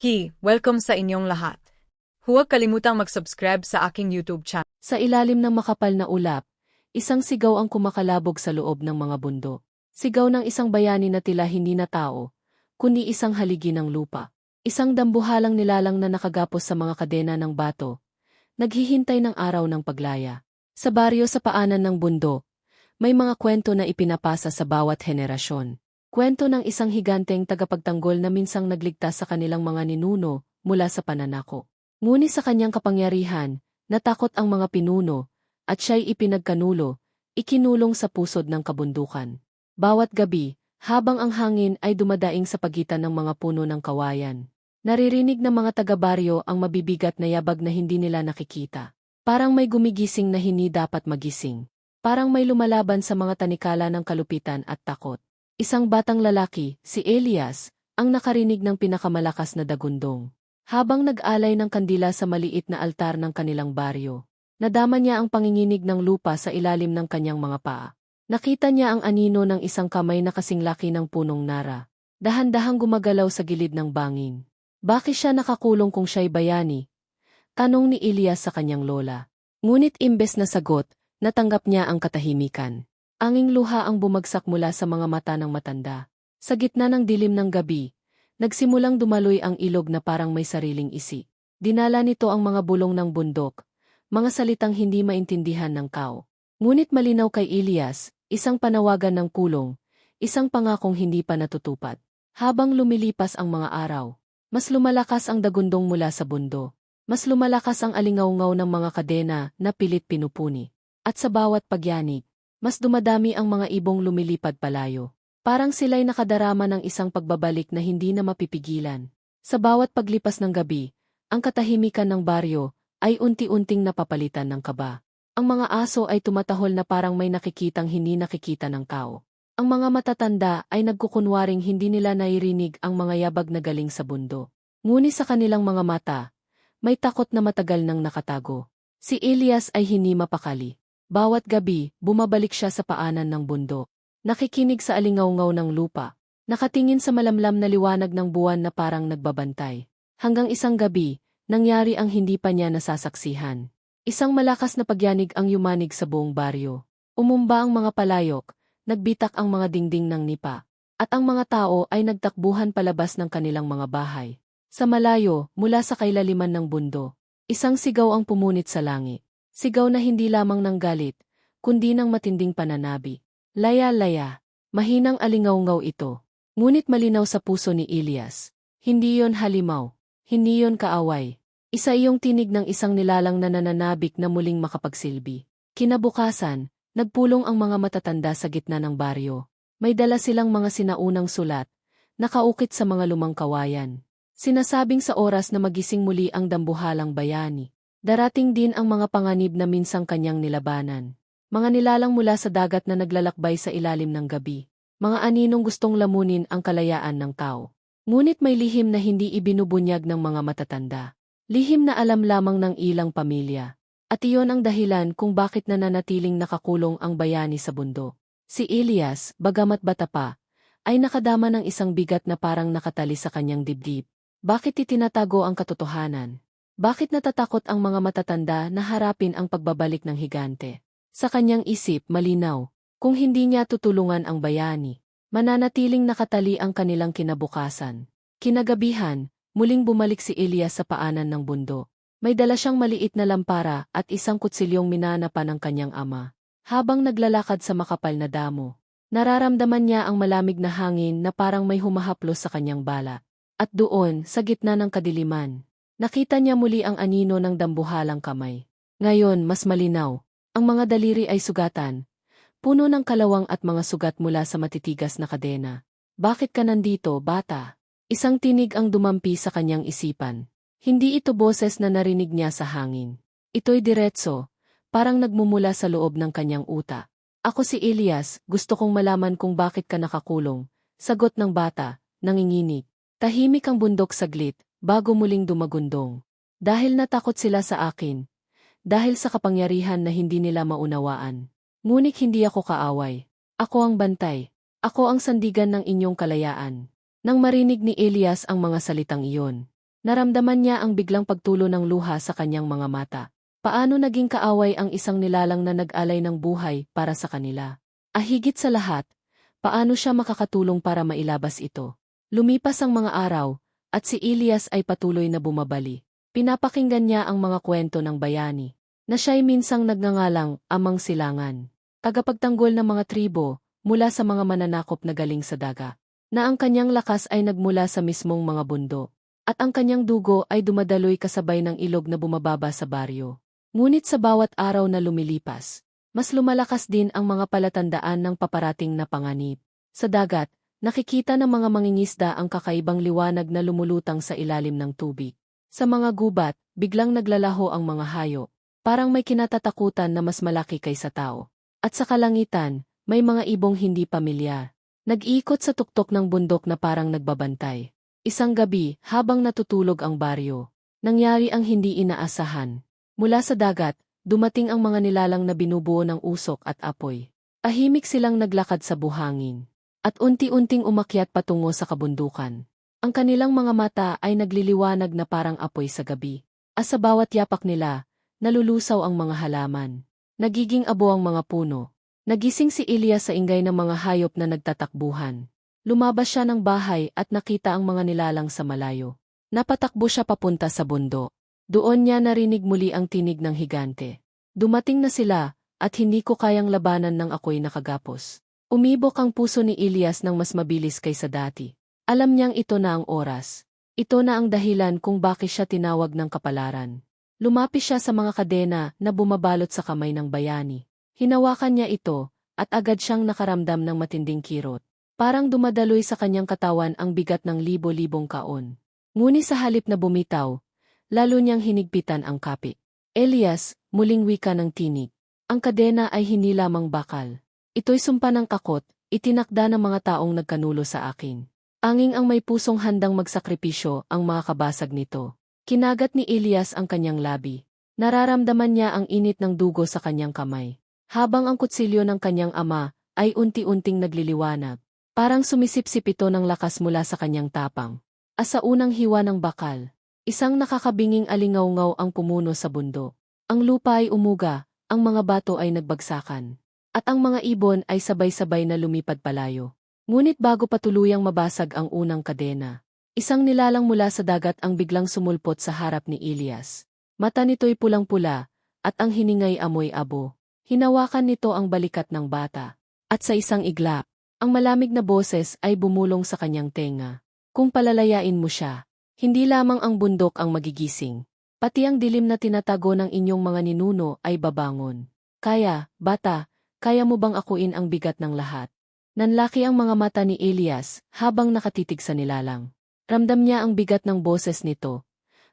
Hi, welcome sa inyong lahat. Huwag kalimutang mag-subscribe sa aking YouTube channel. Sa ilalim ng makapal na ulap, isang sigaw ang kumakalabog sa loob ng mga bundo. Sigaw ng isang bayani na tila hindi na tao, kundi isang haligi ng lupa. Isang dambuhalang nilalang na nakagapos sa mga kadena ng bato, naghihintay ng araw ng paglaya. Sa baryo sa paanan ng bundo, may mga kwento na ipinapasa sa bawat henerasyon. Kwento ng isang higanteng tagapagtanggol na minsang nagligtas sa kanilang mga ninuno mula sa pananako. Ngunit sa kanyang kapangyarihan, natakot ang mga pinuno, at siya'y ipinagkanulo, ikinulong sa pusod ng kabundukan. Bawat gabi, habang ang hangin ay dumadaing sa pagitan ng mga puno ng kawayan, naririnig ng mga taga-baryo ang mabibigat na yabag na hindi nila nakikita. Parang may gumigising na hindi dapat magising. Parang may lumalaban sa mga tanikala ng kalupitan at takot. Isang batang lalaki, si Elias, ang nakarinig ng pinakamalakas na dagundong. Habang nag-alay ng kandila sa maliit na altar ng kanilang baryo, nadama niya ang panginginig ng lupa sa ilalim ng kanyang mga paa. Nakita niya ang anino ng isang kamay na kasing laki ng punong nara. Dahan-dahang gumagalaw sa gilid ng bangin. Bakit siya nakakulong kung siya'y bayani? Tanong ni Elias sa kanyang lola. Ngunit imbes na sagot, natanggap niya ang katahimikan. Anging luha ang bumagsak mula sa mga mata ng matanda. Sa gitna ng dilim ng gabi, nagsimulang dumaloy ang ilog na parang may sariling isi. Dinala nito ang mga bulong ng bundok, mga salitang hindi maintindihan ng kao. Ngunit malinaw kay Elias, isang panawagan ng kulong, isang pangakong hindi pa natutupad. Habang lumilipas ang mga araw, mas lumalakas ang dagundong mula sa bundo. Mas lumalakas ang alingaw-ngaw ng mga kadena na pilit pinupuni. At sa bawat pagyanig, mas dumadami ang mga ibong lumilipad palayo. Parang sila'y nakadarama ng isang pagbabalik na hindi na mapipigilan. Sa bawat paglipas ng gabi, ang katahimikan ng baryo ay unti-unting napapalitan ng kaba. Ang mga aso ay tumatahol na parang may nakikitang hindi nakikita ng tao. Ang mga matatanda ay nagkukunwaring hindi nila nairinig ang mga yabag na galing sa bundo. Ngunit sa kanilang mga mata, may takot na matagal nang nakatago. Si Elias ay hindi mapakali. Bawat gabi, bumabalik siya sa paanan ng bundok. Nakikinig sa alingaw-ngaw ng lupa. Nakatingin sa malamlam na liwanag ng buwan na parang nagbabantay. Hanggang isang gabi, nangyari ang hindi pa niya nasasaksihan. Isang malakas na pagyanig ang yumanig sa buong baryo. Umumba ang mga palayok, nagbitak ang mga dingding ng nipa. At ang mga tao ay nagtakbuhan palabas ng kanilang mga bahay. Sa malayo, mula sa kailaliman ng bundo, isang sigaw ang pumunit sa langit. Sigaw na hindi lamang ng galit, kundi ng matinding pananabi. Laya-laya, mahinang alingaw-ngaw ito. Ngunit malinaw sa puso ni Elias. Hindi yon halimaw, hindi yon kaaway. Isa iyong tinig ng isang nilalang na nananabik na muling makapagsilbi. Kinabukasan, nagpulong ang mga matatanda sa gitna ng baryo. May dala silang mga sinaunang sulat, nakaukit sa mga lumang kawayan. Sinasabing sa oras na magising muli ang dambuhalang bayani. Darating din ang mga panganib na minsang kanyang nilabanan. Mga nilalang mula sa dagat na naglalakbay sa ilalim ng gabi. Mga aninong gustong lamunin ang kalayaan ng tao. Ngunit may lihim na hindi ibinubunyag ng mga matatanda. Lihim na alam lamang ng ilang pamilya. At iyon ang dahilan kung bakit nananatiling nakakulong ang bayani sa bundo. Si Elias, bagamat bata pa, ay nakadama ng isang bigat na parang nakatali sa kanyang dibdib. Bakit itinatago ang katotohanan? Bakit natatakot ang mga matatanda na harapin ang pagbabalik ng higante? Sa kanyang isip malinaw, kung hindi niya tutulungan ang bayani, mananatiling nakatali ang kanilang kinabukasan. Kinagabihan, muling bumalik si Elias sa paanan ng bundo. May dala siyang maliit na lampara at isang kutsilyong minanapan ng kanyang ama. Habang naglalakad sa makapal na damo, nararamdaman niya ang malamig na hangin na parang may humahaplos sa kanyang bala. At doon, sa gitna ng kadiliman, nakita niya muli ang anino ng dambuhalang kamay. Ngayon, mas malinaw. Ang mga daliri ay sugatan. Puno ng kalawang at mga sugat mula sa matitigas na kadena. Bakit ka nandito, bata? Isang tinig ang dumampi sa kanyang isipan. Hindi ito boses na narinig niya sa hangin. Ito'y diretso, parang nagmumula sa loob ng kanyang uta. Ako si Elias, gusto kong malaman kung bakit ka nakakulong. Sagot ng bata, nanginginig. Tahimik ang bundok saglit, bago muling dumagundong. Dahil natakot sila sa akin. Dahil sa kapangyarihan na hindi nila maunawaan. Ngunit hindi ako kaaway. Ako ang bantay. Ako ang sandigan ng inyong kalayaan. Nang marinig ni Elias ang mga salitang iyon, Naramdaman niya ang biglang pagtulo ng luha sa kanyang mga mata. Paano naging kaaway ang isang nilalang na nag-alay ng buhay para sa kanila? Ahigit sa lahat, paano siya makakatulong para mailabas ito? Lumipas ang mga araw, at si Elias ay patuloy na bumabali. Pinapakinggan niya ang mga kwento ng bayani, na siya'y minsang nagngangalang Amang Silangan. Tagapagtanggol ng mga tribo, mula sa mga mananakop na galing sa daga, na ang kanyang lakas ay nagmula sa mismong mga bundo, at ang kanyang dugo ay dumadaloy kasabay ng ilog na bumababa sa baryo. Ngunit sa bawat araw na lumilipas, mas lumalakas din ang mga palatandaan ng paparating na panganib. Sa dagat, nakikita ng mga mangingisda ang kakaibang liwanag na lumulutang sa ilalim ng tubig. Sa mga gubat, biglang naglalaho ang mga hayo, parang may kinatatakutan na mas malaki kaysa tao. At sa kalangitan, may mga ibong hindi pamilyar. Nag-iikot sa tuktok ng bundok na parang nagbabantay. Isang gabi, habang natutulog ang baryo, nangyari ang hindi inaasahan. Mula sa dagat, dumating ang mga nilalang na binubuo ng usok at apoy. Ahimik silang naglakad sa buhangin. At unti-unting umakyat patungo sa kabundukan. Ang kanilang mga mata ay nagliliwanag na parang apoy sa gabi. As sa bawat yapak nila, nalulusaw ang mga halaman. Nagiging abo ang mga puno. Nagising si Elias sa ingay ng mga hayop na nagtatakbuhan. Lumabas siya ng bahay at nakita ang mga nilalang sa malayo. Napatakbo siya papunta sa bundo. Doon niya narinig muli ang tinig ng higante. Dumating na sila, at hindi ko kayang labanan ng ako'y nakagapos. Umibok ang puso ni Elias ng mas mabilis kaysa dati. Alam niyang ito na ang oras. Ito na ang dahilan kung bakit siya tinawag ng kapalaran. Lumapis siya sa mga kadena na bumabalot sa kamay ng bayani. Hinawakan niya ito, at agad siyang nakaramdam ng matinding kirot. Parang dumadaloy sa kanyang katawan ang bigat ng libo-libong kaon. Ngunit sa halip na bumitaw, lalo niyang hinigpitan ang kapi. Elias, muling wika ng tinig. Ang kadena ay hindi lamang bakal. Ito'y sumpa ng kakot, itinakda ng mga taong nagkanulo sa akin. Anging ang may pusong handang magsakripisyo ang mga kabasag nito. Kinagat ni Elias ang kanyang labi. Nararamdaman niya ang init ng dugo sa kanyang kamay. Habang ang kutsilyo ng kanyang ama ay unti-unting nagliliwanag. Parang sumisipsip ito ng lakas mula sa kanyang tapang. Asa unang hiwa ng bakal, isang nakakabinging alingaw-ngaw ang pumuno sa bundo. Ang lupa ay umuga, ang mga bato ay nagbagsakan. At ang mga ibon ay sabay-sabay na lumipad palayo. Ngunit bago patuluyang mabasag ang unang kadena, Isang nilalang mula sa dagat ang biglang sumulpot sa harap ni Elias. Mata nito'y pulang-pula, at ang hiningay amoy abo. Hinawakan nito ang balikat ng bata. At sa isang iglap, ang malamig na boses ay bumulong sa kanyang tenga. Kung palalayain mo siya, hindi lamang ang bundok ang magigising. Pati ang dilim na tinatago ng inyong mga ninuno ay babangon. Kaya, bata, kaya mo bang akuin ang bigat ng lahat? Nanlaki ang mga mata ni Elias habang nakatitig sa nilalang. Ramdam niya ang bigat ng boses nito.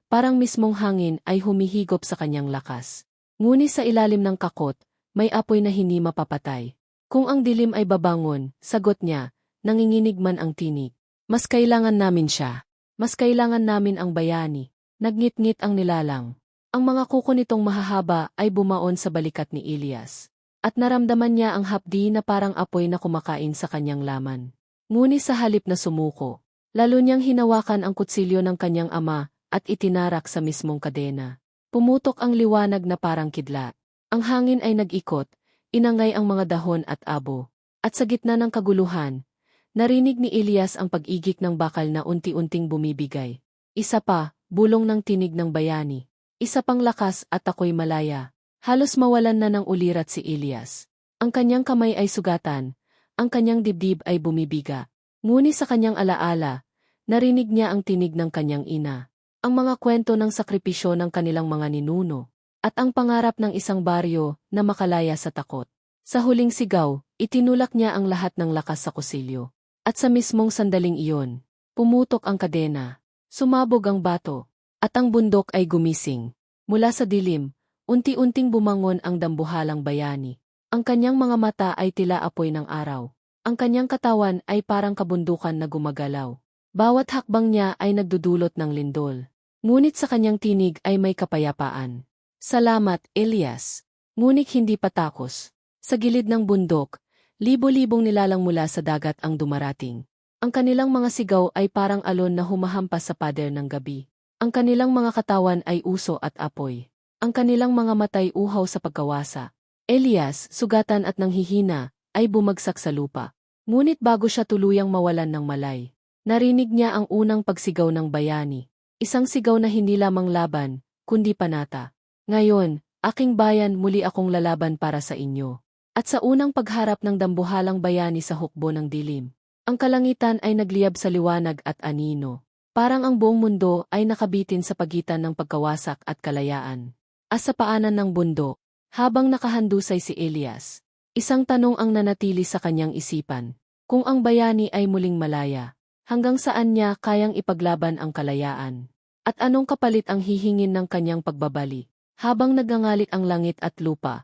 Parang mismong hangin ay humihigop sa kanyang lakas. Ngunit sa ilalim ng kakot, may apoy na hindi mapapatay. Kung ang dilim ay babangon, sagot niya, nanginginig man ang tinig. Mas kailangan namin siya. Mas kailangan namin ang bayani. Nagngit-ngit ang nilalang. Ang mga kuko nitong mahahaba ay bumaon sa balikat ni Elias. At naramdaman niya ang hapdi na parang apoy na kumakain sa kanyang laman. Ngunit sa halip na sumuko, Lalo niyang hinawakan ang kutsilyo ng kanyang ama at itinarak sa mismong kadena. Pumutok ang liwanag na parang kidlat. Ang hangin ay nag-ikot, inangay ang mga dahon at abo. At sa gitna ng kaguluhan, narinig ni Elias ang pag-igik ng bakal na unti-unting bumibigay. Isa pa, bulong ng tinig ng bayani. Isa pang lakas at ako'y malaya. Halos mawalan na ng ulirat si Elias. Ang kanyang kamay ay sugatan, ang kanyang dibdib ay bumibiga. Ngunit sa kanyang alaala, Narinig niya ang tinig ng kanyang ina, ang mga kwento ng sakripisyo ng kanilang mga ninuno, at ang pangarap ng isang baryo na makalaya sa takot. Sa huling sigaw, itinulak niya ang lahat ng lakas sa kusilyo. At sa mismong sandaling iyon, pumutok ang kadena, sumabog ang bato, at ang bundok ay gumising. Mula sa dilim, unti-unting bumangon ang dambuhalang bayani. Ang kanyang mga mata ay tila apoy ng araw. Ang kanyang katawan ay parang kabundukan na gumagalaw. Bawat hakbang niya ay nagdudulot ng lindol. Ngunit sa kanyang tinig ay may kapayapaan. Salamat, Elias. Ngunit hindi patakos. Sa gilid ng bundok, libo-libong nilalang mula sa dagat ang dumarating. Ang kanilang mga sigaw ay parang alon na humahampas sa pader ng gabi. Ang kanilang mga katawan ay uso at apoy. Ang kanilang mga matay uhaw sa pagkawasa. Elias, sugatan at nanghihina, ay bumagsak sa lupa. Ngunit bago siya tuluyang mawalan ng malay, narinig niya ang unang pagsigaw ng bayani. Isang sigaw na hindi lamang laban, kundi panata. Ngayon, aking bayan muli akong lalaban para sa inyo. At sa unang pagharap ng dambuhalang bayani sa hukbo ng dilim, ang kalangitan ay nagliyab sa liwanag at anino. Parang ang buong mundo ay nakabitin sa pagitan ng pagkawasak at kalayaan. As sa paanan ng bundo, habang nakahandusay si Elias, isang tanong ang nanatili sa kanyang isipan. Kung ang bayani ay muling malaya, hanggang saan niya kayang ipaglaban ang kalayaan? At anong kapalit ang hihingin ng kanyang pagbabali? Habang nagangalit ang langit at lupa,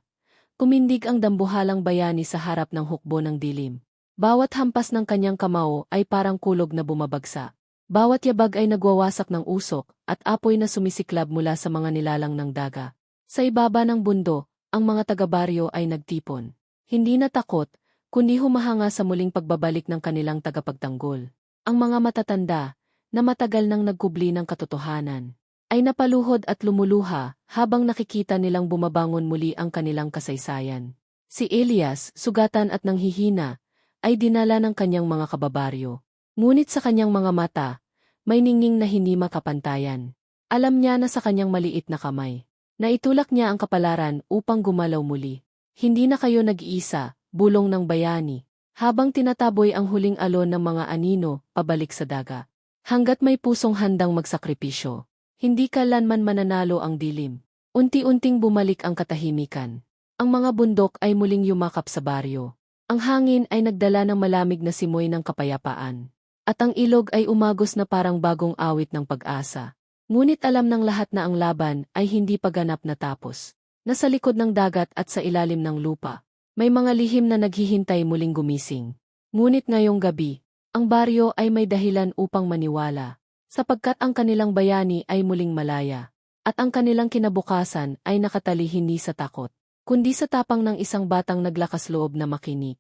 kumindig ang dambuhalang bayani sa harap ng hukbo ng dilim. Bawat hampas ng kanyang kamao ay parang kulog na bumabagsa. Bawat yabag ay nagwawasak ng usok at apoy na sumisiklab mula sa mga nilalang ng daga. Sa ibaba ng bundo, ang mga taga-baryo ay nagtipon. Hindi na takot, kundi humahanga sa muling pagbabalik ng kanilang tagapagtanggol. Ang mga matatanda, na matagal nang nagkubli ng katotohanan, ay napaluhod at lumuluha habang nakikita nilang bumabangon muli ang kanilang kasaysayan. Si Elias, sugatan at nanghihina, ay dinala ng kanyang mga kababaryo. Ngunit sa kanyang mga mata, may ningning na hindi makapantayan. Alam niya na sa kanyang maliit na kamay, na itulak niya ang kapalaran upang gumalaw muli. Hindi na kayo nag-iisa, bulong ng bayani, habang tinataboy ang huling alon ng mga anino pabalik sa daga. Hanggat may pusong handang magsakripisyo, hindi kalanman mananalo ang dilim. Unti-unting bumalik ang katahimikan. Ang mga bundok ay muling yumakap sa baryo. Ang hangin ay nagdala ng malamig na simoy ng kapayapaan. At ang ilog ay umagos na parang bagong awit ng pag-asa. Ngunit alam ng lahat na ang laban ay hindi pa ganap natapos. Nasa likod ng dagat at sa ilalim ng lupa, may mga lihim na naghihintay muling gumising. Ngunit ngayong gabi, ang baryo ay may dahilan upang maniwala, sapagkat ang kanilang bayani ay muling malaya, at ang kanilang kinabukasan ay nakatali hindi sa takot, kundi sa tapang ng isang batang naglakas loob na makinig.